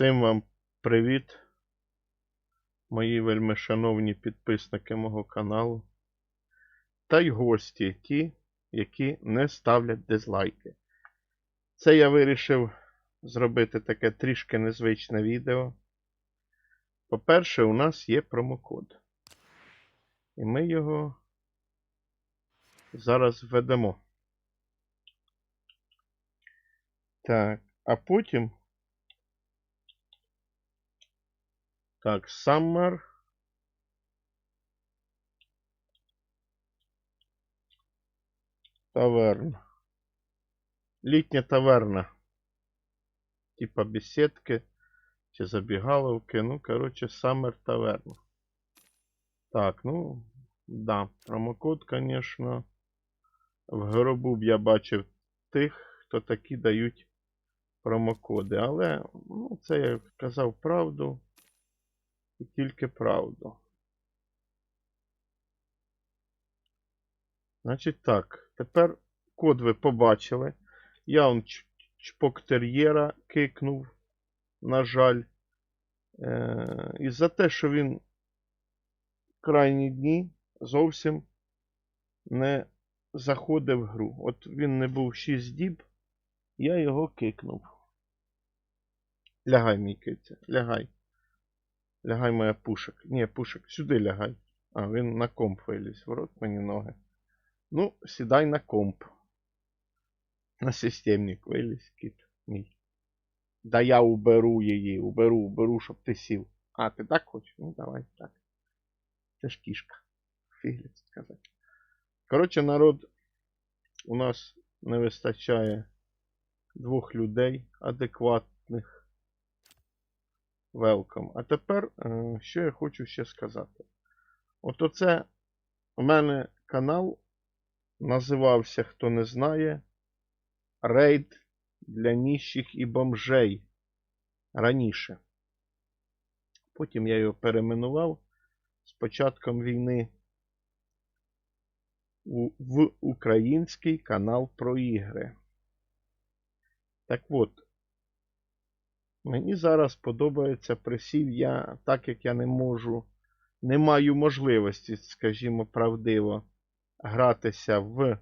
Всім вам привіт, мої вельмишановні підписники мого каналу та й гості, ті, які не ставлять дизлайки. Це я вирішив зробити таке трішки незвичне відео. По-перше, у нас є промокод. І ми його зараз введемо. Так, а потім. Так, Summer. Таверна. Літня таверна. Типа беседки чи забігаловки. Ну, короче, Summer таверна. Так, ну, да, промокод, конечно. В гробу б я бачив тих, хто такі дають промокоди. Але, ну, це я казав правду і тільки правду. Значить так, тепер код ви побачили. Я он ч- чпок тер'єра кикнув, на жаль. Е- і за те, що він крайні дні зовсім не заходив в гру. От він не був 6 діб, я його кикнув. Лягай, мій киця, лягай. Лягай моя пушек. Ні, пушек, сюди лягай. А, він на комп виліз. В рот мені ноги. Ну, сідай на комп. На системник виліз, кіт мій. Да я уберу її, уберу, уберу, щоб ти сів. А, ти так хочеш? Ну, давай так. Це ж кішка. Фігліць сказати. Коротше, народ, у нас не вистачає двох людей адекватних. Welcome. А тепер, е, що я хочу ще сказати. От оце у мене канал називався, хто не знає, Рейд для ніщих і бомжей раніше. Потім я його перейменував з початком війни в український канал про ігри. Так от, Мені зараз подобається присів я, так як я не можу, не маю можливості, скажімо правдиво, гратися в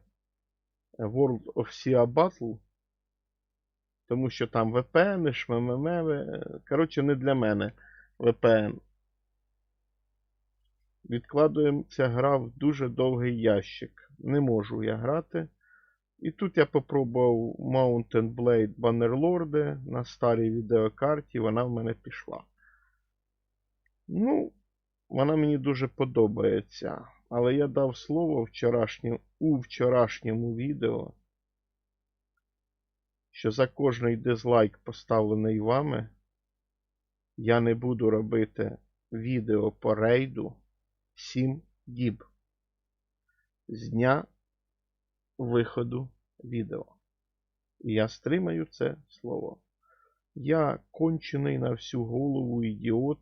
World of Sea Battle, тому що там VPN, ШММ, коротше, не для мене VPN. Відкладуємо ця гра в дуже довгий ящик. Не можу я грати. І тут я попробував Mountain Blade Bannerlord на старій відеокарті, вона в мене пішла. Ну, вона мені дуже подобається. Але я дав слово вчорашнє, у вчорашньому відео, що за кожний дизлайк, поставлений вами, я не буду робити відео по рейду 7 діб з дня виходу відео. Я стримаю це слово. Я кончений на всю голову ідіот.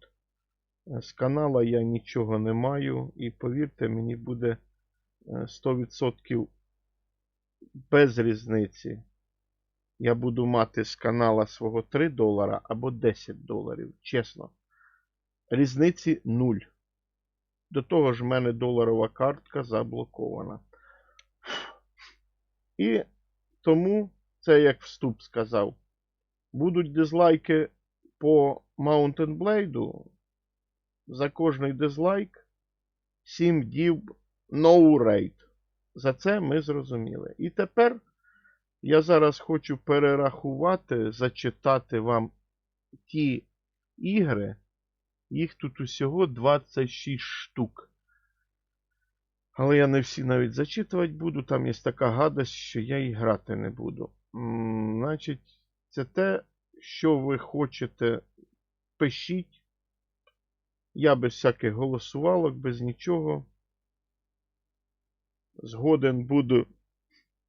З канала я нічого не маю. І повірте, мені буде е, 100% без різниці. Я буду мати з канала свого 3 долара або 10 доларів. Чесно. Різниці 0. До того ж, в мене доларова картка заблокована. І тому, це як вступ сказав, будуть дизлайки по Mountain Blade. За кожний дизлайк 7 діб no rate. За це ми зрозуміли. І тепер я зараз хочу перерахувати, зачитати вам ті ігри. Їх тут усього 26 штук. Але я не всі навіть зачитувати буду. Там є така гадость, що я і грати не буду. Значить, це те, що ви хочете, пишіть. Я без всяких голосувалок, без нічого. Згоден буду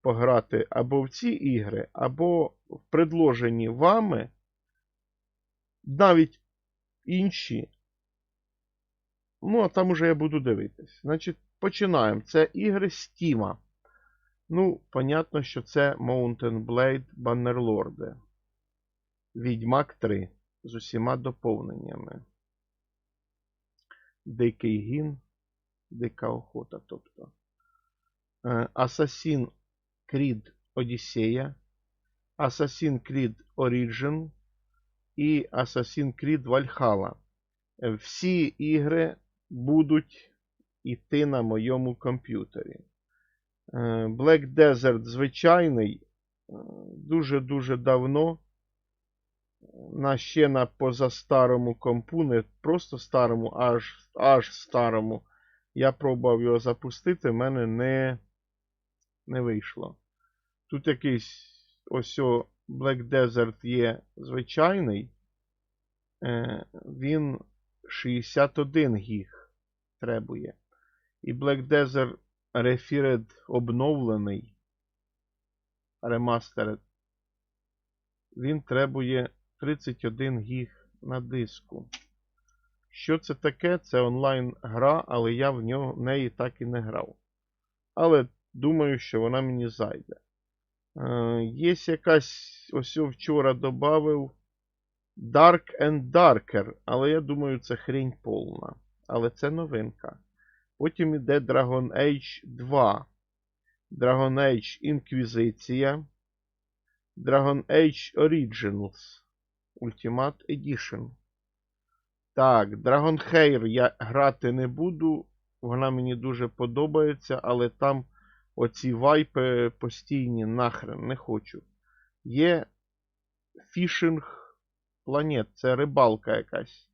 пограти або в ці ігри, або в предложенні вами навіть інші. Ну, а там уже я буду дивитись. Значить, починаємо. Це ігри Стіма. Ну, понятно, що це Mountain Blade Bannerlord. Відьмак 3. з усіма доповненнями. Дикий гін, дика охота, тобто. Е, Assassin Creed Odyssey, Assassin's Creed Origin і Assassin's Creed Valhalla. Е, Всі ігри будуть йти на моєму комп'ютері. Е, Black Desert звичайний е, дуже-дуже давно. На ще на позастарому компу, не просто старому, аж, аж старому. Я пробував його запустити, в мене не, не вийшло. Тут якийсь ось о Black Desert є звичайний. Е, він 61 гіг требує. І Black Desert Refired обновлений. Remastered. Він требує 31 гіг на диску. Що це таке? Це онлайн гра, але я в нього, в неї так і не грав. Але думаю, що вона мені зайде. Е, Є якась, ось вчора додав Dark and Darker, але я думаю, це хрінь повна. Але це новинка. Потім іде Dragon Age 2. Dragon Age Інквізиція. Dragon Age Originals. Ultimate Edition. Так, Dragon Hair я грати не буду. Вона мені дуже подобається, але там оці вайпи постійні нахрен не хочу. Є фішинг планет, це рибалка якась.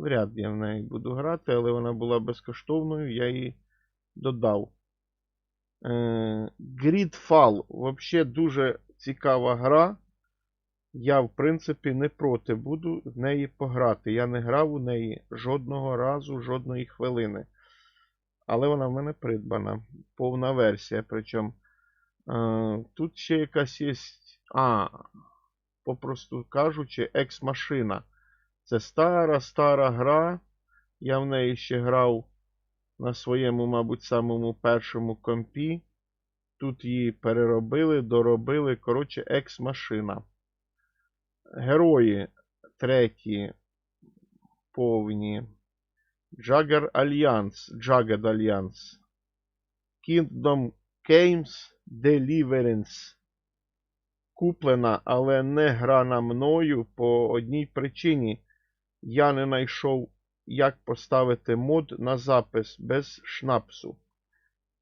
Вряд я в неї буду грати, але вона була безкоштовною, я її додав. Е, Gridfall. Взагалі дуже цікава гра. Я, в принципі, не проти буду в неї пограти. Я не грав у неї жодного разу, жодної хвилини. Але вона в мене придбана. Повна версія. Причому е, тут ще якась є. А, попросту кажучи, екс-машина. Це стара-стара гра. Я в неї ще грав на своєму, мабуть, самому першому компі. Тут її переробили, доробили. Коротше, екс-машина. Герої треті повні. Jagger Alliance, Jagged Alliance. Kingdom Games Deliverance. Куплена, але не грана мною по одній причині. Я не знайшов, як поставити мод на запис без шнапсу.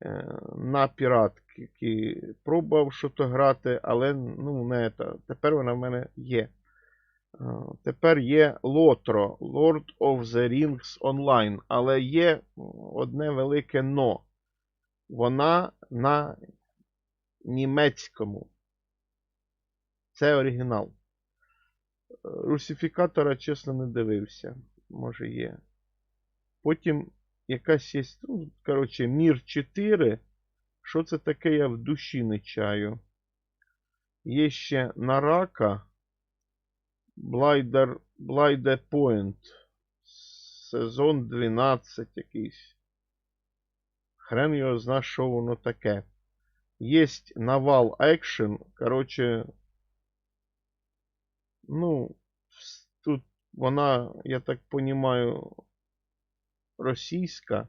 Е, на піратки пробував щось грати, але ну, не це. Тепер вона в мене є. Е, Тепер є Лотро, Lord of the Rings Online, але є одне велике но. Вона на німецькому. Це оригінал. Русифікатора, чесно, не дивився. Може є. Потім якась є. Ну, коротше, Мір 4. Що це таке, я в душі не чаю. Є ще Нарака. Блайдер, Блайде Point. Сезон 12 якийсь. Хрен його зна, що воно таке. Єсть Навал Action. Коротше. Ну, тут вона, я так понімаю, російська,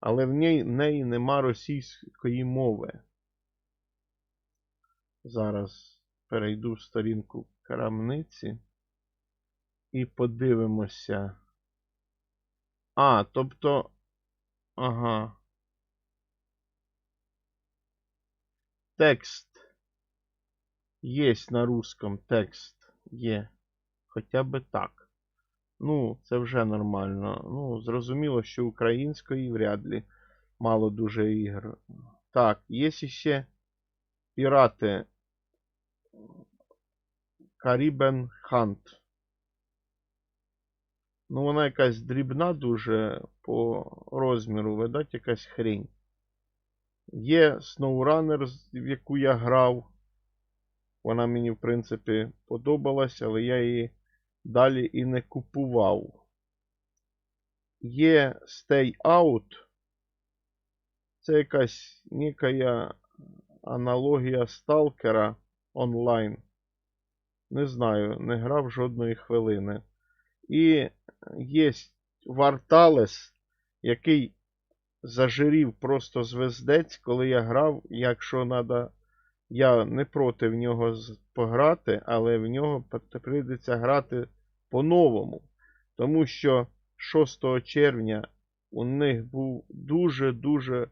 але в ній, в неї нема російської мови. Зараз перейду в сторінку крамниці і подивимося. А, тобто. Ага. Текст. Есть на русском текст. Є. Хоча би так. Ну, це вже нормально. Ну, зрозуміло, що української вряд ли. Мало дуже ігр. Так, є ще пірати. Caribbean Hunt. Ну, вона якась дрібна дуже по розміру, видать, якась хрень. Є SnowRunner, в яку я грав. Вона мені, в принципі, подобалась, але я її далі і не купував. Є Stay Out. Це якась некая аналогія сталкера онлайн. не знаю, не грав жодної хвилини. І є Варталес, який зажирів просто звездець, коли я грав. Якщо треба, я не проти в нього пограти, але в нього прийдеться грати по-новому. Тому що 6 червня у них був дуже-дуже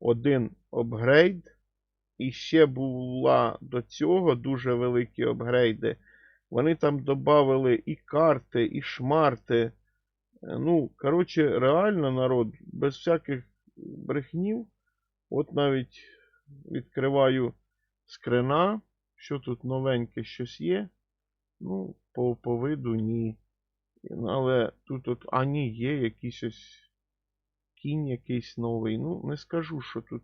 один апгрейд. І ще була до цього дуже великі апгрейди. Вони там додали і карти, і шмарти. Ну, коротше, реально народ, без всяких брехнів. От навіть відкриваю скрина. Що тут новеньке щось є? Ну, по, по виду ні. Але тут от, а ні, є якийсь ось кінь якийсь новий. Ну, не скажу, що тут.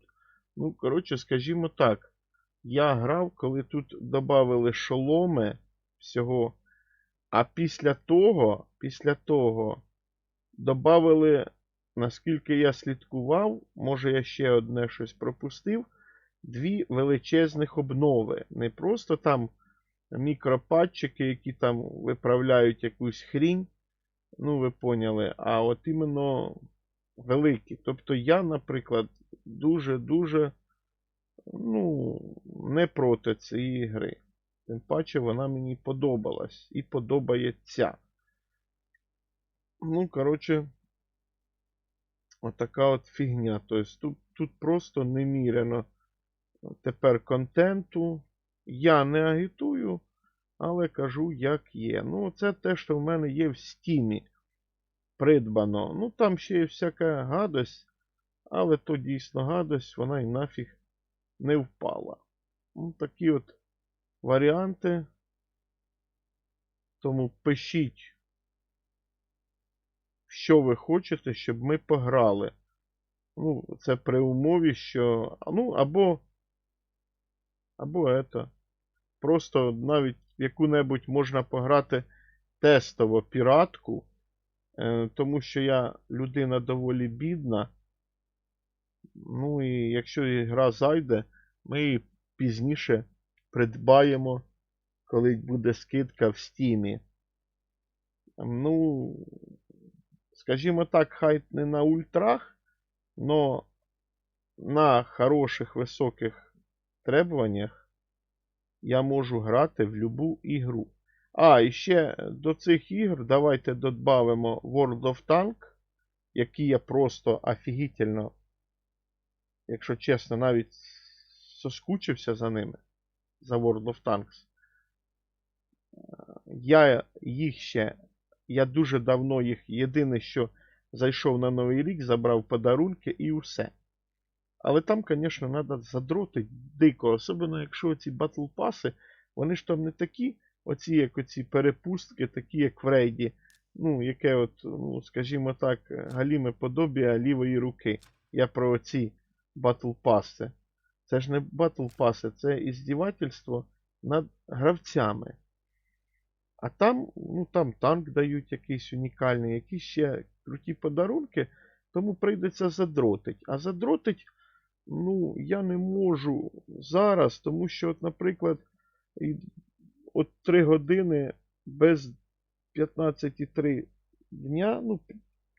Ну, коротше, скажімо так. Я грав, коли тут додали шоломи всього. А після того, після того, додали, наскільки я слідкував, може я ще одне щось пропустив. Дві величезних обнови. Не просто там мікропатчики, які там виправляють якусь хрінь. Ну, ви поняли, а от іменно великі. Тобто я, наприклад, дуже-дуже ну, не проти цієї гри. Тим паче вона мені подобалась і подобається. Ну, коротше, отака от фігня. Тобто тут, тут просто неміряно тепер контенту. Я не агітую, але кажу, як є. Ну, це те, що в мене є в стімі придбано. Ну, там ще є всяка гадость, але то дійсно гадость, вона і нафіг не впала. Ну, такі от варіанти. Тому пишіть, що ви хочете, щоб ми пограли. Ну, це при умові, що. Ну, або. Або ето. Просто навіть яку-небудь можна пограти тестово піратку. Е, тому що я людина доволі бідна. Ну і якщо гра зайде, ми її пізніше придбаємо, коли буде скидка в стімі. Ну, скажімо так, хай не на ультрах, но на хороших високих требуваннях я можу грати в любу ігру. А, і ще до цих ігр давайте додбавимо World of Tank, які я просто офігітельно, якщо чесно, навіть соскучився за ними, за World of Tanks. Я їх ще, я дуже давно їх, єдине, що зайшов на Новий рік, забрав подарунки і усе. Але там, звісно, треба задротити дико, особливо якщо ці батл паси, вони ж там не такі, оці, як оці перепустки, такі, як в рейді. Ну, яке от, ну, скажімо так, галіме подобія лівої руки. Я про оці батл паси. Це ж не батл паси, це іздівательство над гравцями. А там, ну там танк дають якийсь унікальний, якісь ще круті подарунки, тому прийдеться задротить. А задротить, ну, я не можу зараз, тому що, от, наприклад, от 3 години без 15,3 дня, ну,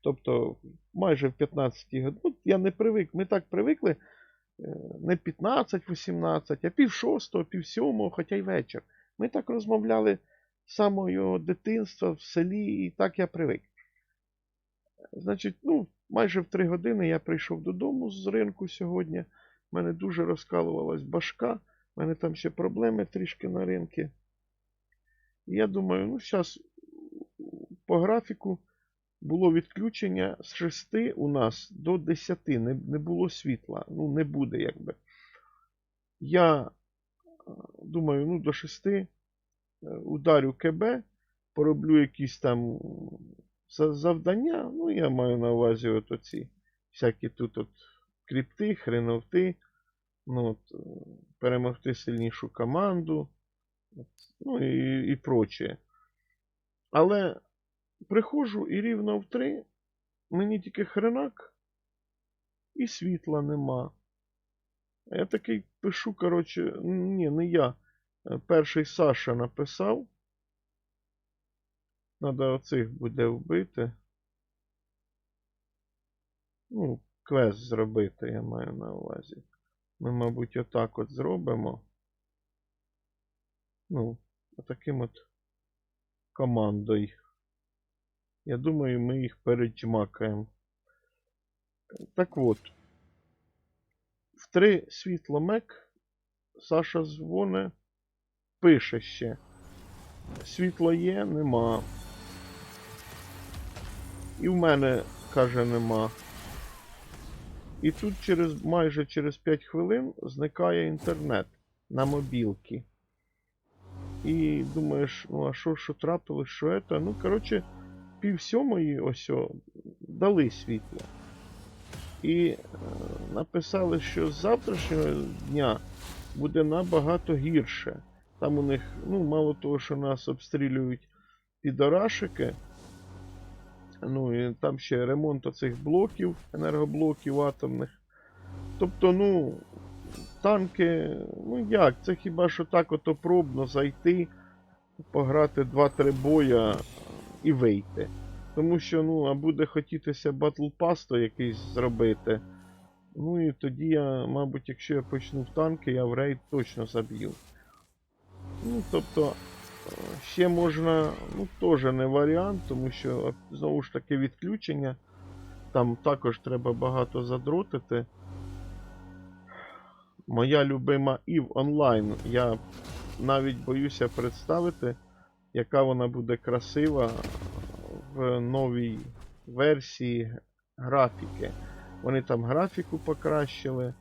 тобто майже в 15 годин. Ну, я не привик. Ми так привикли е, не 15-18, а пів шостого, пів сьомого, хоча й вечір. Ми так розмовляли з самого дитинства в селі, і так я привик. Значить, ну, майже в 3 години я прийшов додому з ринку сьогодні. У мене дуже розкалувалась башка. У мене там ще проблеми трішки на ринку. Я думаю, ну, зараз по графіку було відключення з 6 у нас до 10. Не, не було світла. Ну, не буде якби. Я е, думаю, ну, до 6 е, ударю КБ, пороблю якісь там завдання. Ну, я маю на увазі от оці всякі тут от крипти, хреновти. Ну, от, е, перемогти сильнішу команду. От, ну і, і прочее. Але приходжу і рівно в 3 мені тільки хренак і світла нема. Я такий пишу, коротше, ні, не я. Е, Перший Саша написав. Надо оцих буде вбити. Ну, квест зробити, я маю на увазі. Ми, мабуть, отак от зробимо. Ну, отаким от командою. Я думаю, ми їх переджмакаємо. Так от. В три світломек Саша дзвоне, пише ще. Світло є, нема. І в мене, каже, нема. І тут через майже через 5 хвилин зникає інтернет на мобілки. І думаєш, ну а що, що трапилось, що це? Ну, коротше, пів сьомої ось о, дали світло. І е, написали, що з завтрашнього дня буде набагато гірше. Там у них, ну, мало того, що нас обстрілюють підорашики. Ну і там ще ремонт оцих блоків, енергоблоків атомних. Тобто, ну, танки, ну як, це хіба що так ото пробно зайти, пограти 2-3 боя і вийти. Тому що, ну, а буде хотітися Battle Pass то якийсь зробити. Ну і тоді я, мабуть, якщо я почну в танки, я в рейд точно заб'ю. Ну, тобто, ще можна, ну, теж не варіант, тому що, знову ж таки, відключення. Там також треба багато задротити. Моя любима EVE онлайн. Я навіть боюся представити, яка вона буде красива в новій версії графіки. Вони там графіку покращили.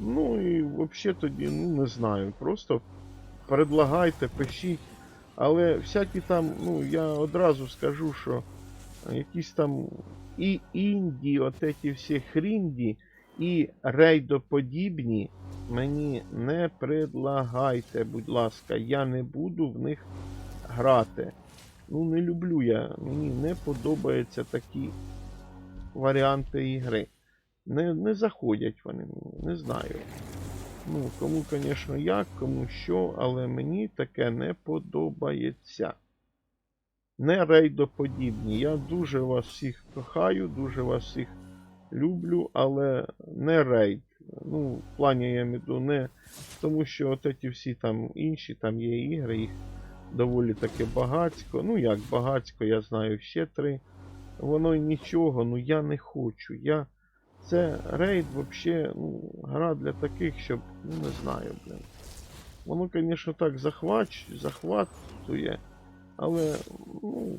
Ну і взагалі тоді, ну не знаю, просто предлагайте, пишіть. Але всякі там, ну я одразу скажу, що якісь там і інді, от ці всі хрінді, і рейдоподібні мені не предлагайте, будь ласка, я не буду в них грати. Ну, не люблю я, мені не подобаються такі варіанти ігри. Не, не заходять вони мені, не знаю. Ну, кому, звісно, як, кому що, але мені таке не подобається. Не рейдоподібні. Я дуже вас всіх кохаю, дуже вас всіх люблю, але не рейд. Ну, в плані я міду не. Тому що от ці всі там інші, там є ігри, їх доволі таки багацько. Ну як багацько, я знаю ще три. Воно й нічого, ну я не хочу. Я... Це рейд взагалі, ну, гра для таких, щоб, ну не знаю, блин. Воно, звісно, так захвач, захватує, але, ну,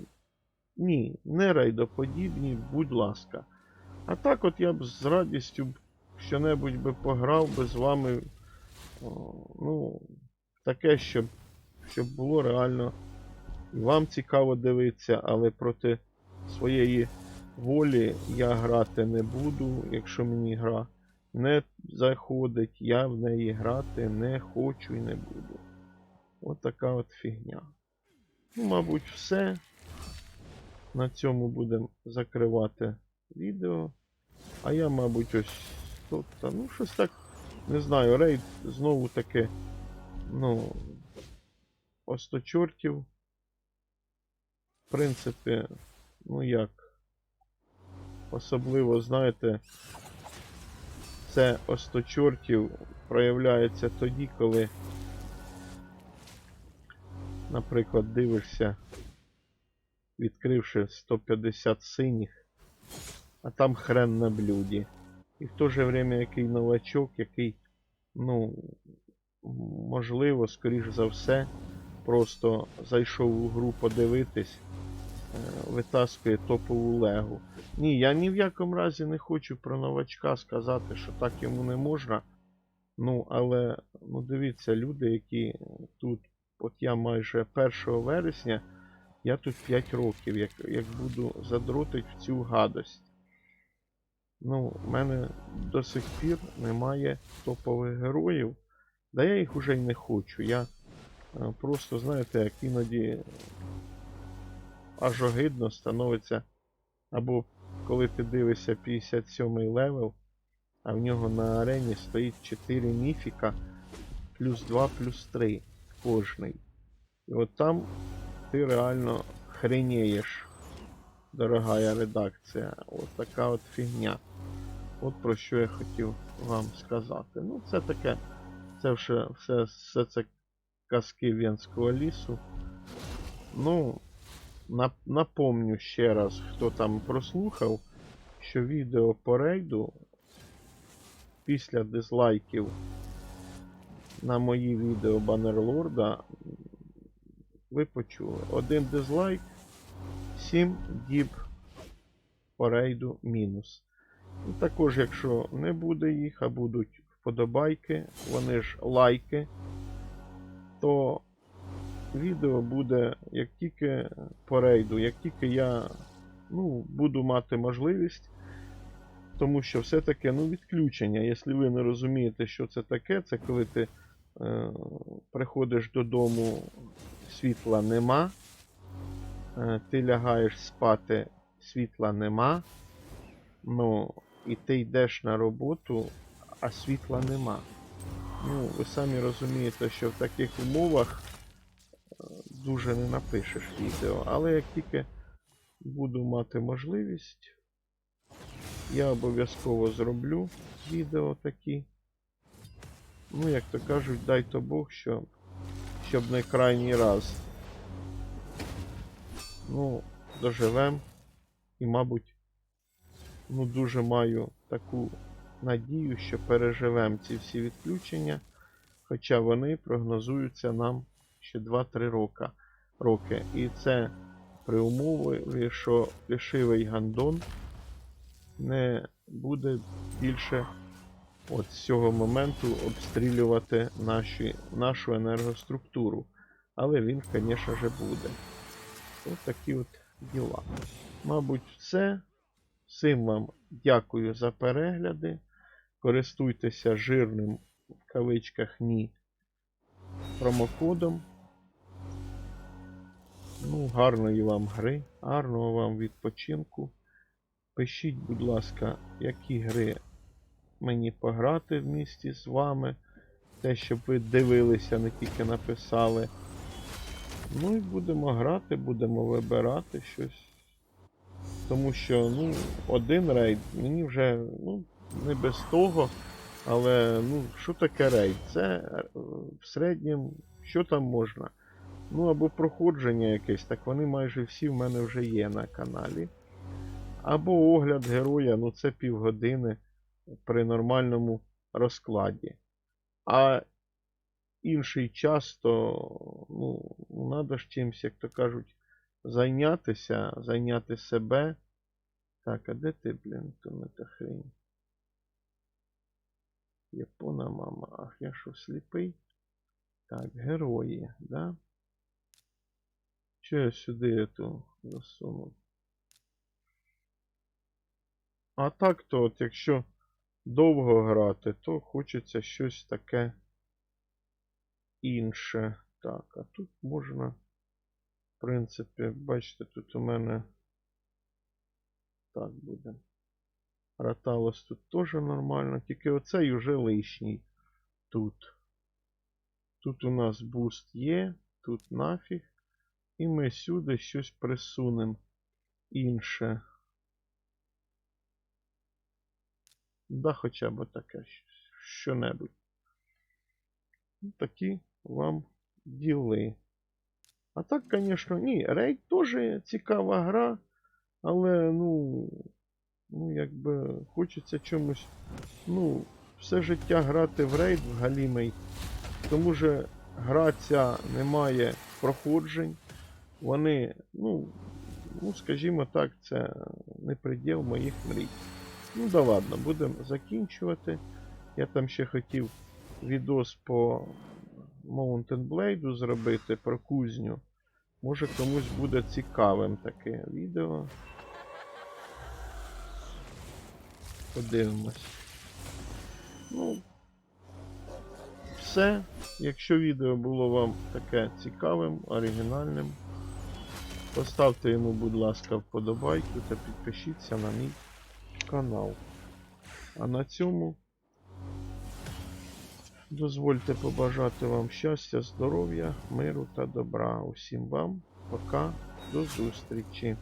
ні, не рейдоподібні, будь ласка. А так от я б з радістю що-небудь би пограв би з вами, о, ну, таке, щоб, щоб було реально вам цікаво дивитися, але проти своєї волі я грати не буду, якщо мені гра не заходить, я в неї грати не хочу і не буду. От така от фігня. Ну, мабуть, все. На цьому будемо закривати відео. А я, мабуть, ось тут, ну, щось так, не знаю, рейд знову таки, ну, по 100 чортів. В принципі, ну як. Особливо, знаєте, це осточортів проявляється тоді, коли, наприклад, дивишся, відкривши 150 синіх, а там хрен на блюді. І в то же время який новачок, який, ну, можливо, скоріш за все, просто зайшов у гру подивитись, витаскує топову легу. Ні, я ні в якому разі не хочу про новачка сказати, що так йому не можна. Ну, але ну дивіться, люди, які тут, от я майже 1 вересня, я тут 5 років, як, як буду задротить в цю гадость. Ну, в мене до сих пір немає топових героїв. Да я їх уже й не хочу. Я е, просто, знаєте, як іноді аж огидно становиться. Або коли ти дивишся 57 й левел, а в нього на арені стоїть 4 міфіка плюс 2 плюс 3. кожний. І от там ти реально хренеєш, дорогая редакція. От така от фігня. От про що я хотів вам сказати. Ну, це таке. Це вже все, все це казки Венського лісу. Ну, напомню ще раз, хто там прослухав, що відео по рейду після дизлайків на мої відео Баннерлорда ви почули. Один дизлайк, 7 діб по рейду мінус. Також, якщо не буде їх, а будуть вподобайки, вони ж лайки, то відео буде як тільки по рейду, як тільки я ну, буду мати можливість. Тому що все-таки ну, відключення, якщо ви не розумієте, що це таке, це коли ти е, приходиш додому, світла нема, е, ти лягаєш спати, світла нема, ну, і ти йдеш на роботу, а світла нема. Ну, ви самі розумієте, що в таких умовах дуже не напишеш відео, але як тільки буду мати можливість, я обов'язково зроблю відео такі. Ну, як то кажуть, дай то Бог, що, щоб не крайній раз. Ну, доживем. І, мабуть, ну, дуже маю таку надію, що переживемо ці всі відключення. Хоча вони прогнозуються нам ще 2-3 роки. роки. І це при умові, що плішивий гандон не буде більше от з цього моменту обстрілювати наші, нашу енергоструктуру. Але він, звісно ж, буде. Ось такі от діла. Мабуть, все. Всім вам дякую за перегляди. Користуйтеся жирним в кавичках ні промокодом. Ну, гарної вам гри, гарного вам відпочинку. Пишіть, будь ласка, які гри мені пограти в місті з вами. Те, щоб ви дивилися, не тільки написали. Ну і будемо грати, будемо вибирати щось. Тому що, ну, один рейд мені вже, ну, не без того. Але, ну, що таке рейд? Це е, в середньому, що там можна? Ну, або проходження якесь, так вони майже всі в мене вже є на каналі. Або огляд героя, ну це півгодини при нормальному розкладі. А інший час, то ну, треба ж чимось, як то кажуть, зайнятися, зайняти себе. Так, а де ти, блін, то та хрень? Япона мама. Ах, я що, сліпий? Так, герої, да? Що я сюди эту засунув? А так то, от якщо довго грати, то хочеться щось таке інше. Так, а тут можна, в принципі, бачите, тут у мене так буде. Раталос тут теж нормально, тільки оцей уже лишній тут. Тут у нас буст є, тут нафіг. І ми сюди щось присунемо інше. Да, хоча б таке що-небудь. Такі вам діли. А так, звісно, ні, рейд теж цікава гра, але, ну, ну, якби хочеться чомусь, ну, все життя грати в рейд в Галімей, тому що гра ця не має проходжень. Вони, ну, ну, скажімо так, це не приділ моїх мрій. Ну да ладно, будемо закінчувати. Я там ще хотів відос по Mountain Blade зробити про кузню. Може комусь буде цікавим таке відео. Подивимось. Ну, все. Якщо відео було вам таке цікавим, оригінальним, поставте йому, будь ласка, вподобайку та підпишіться на мій канал. А на цьому Дозвольте побажати вам щастя, здоров'я, миру та добра. Усім вам. Пока. До зустрічі.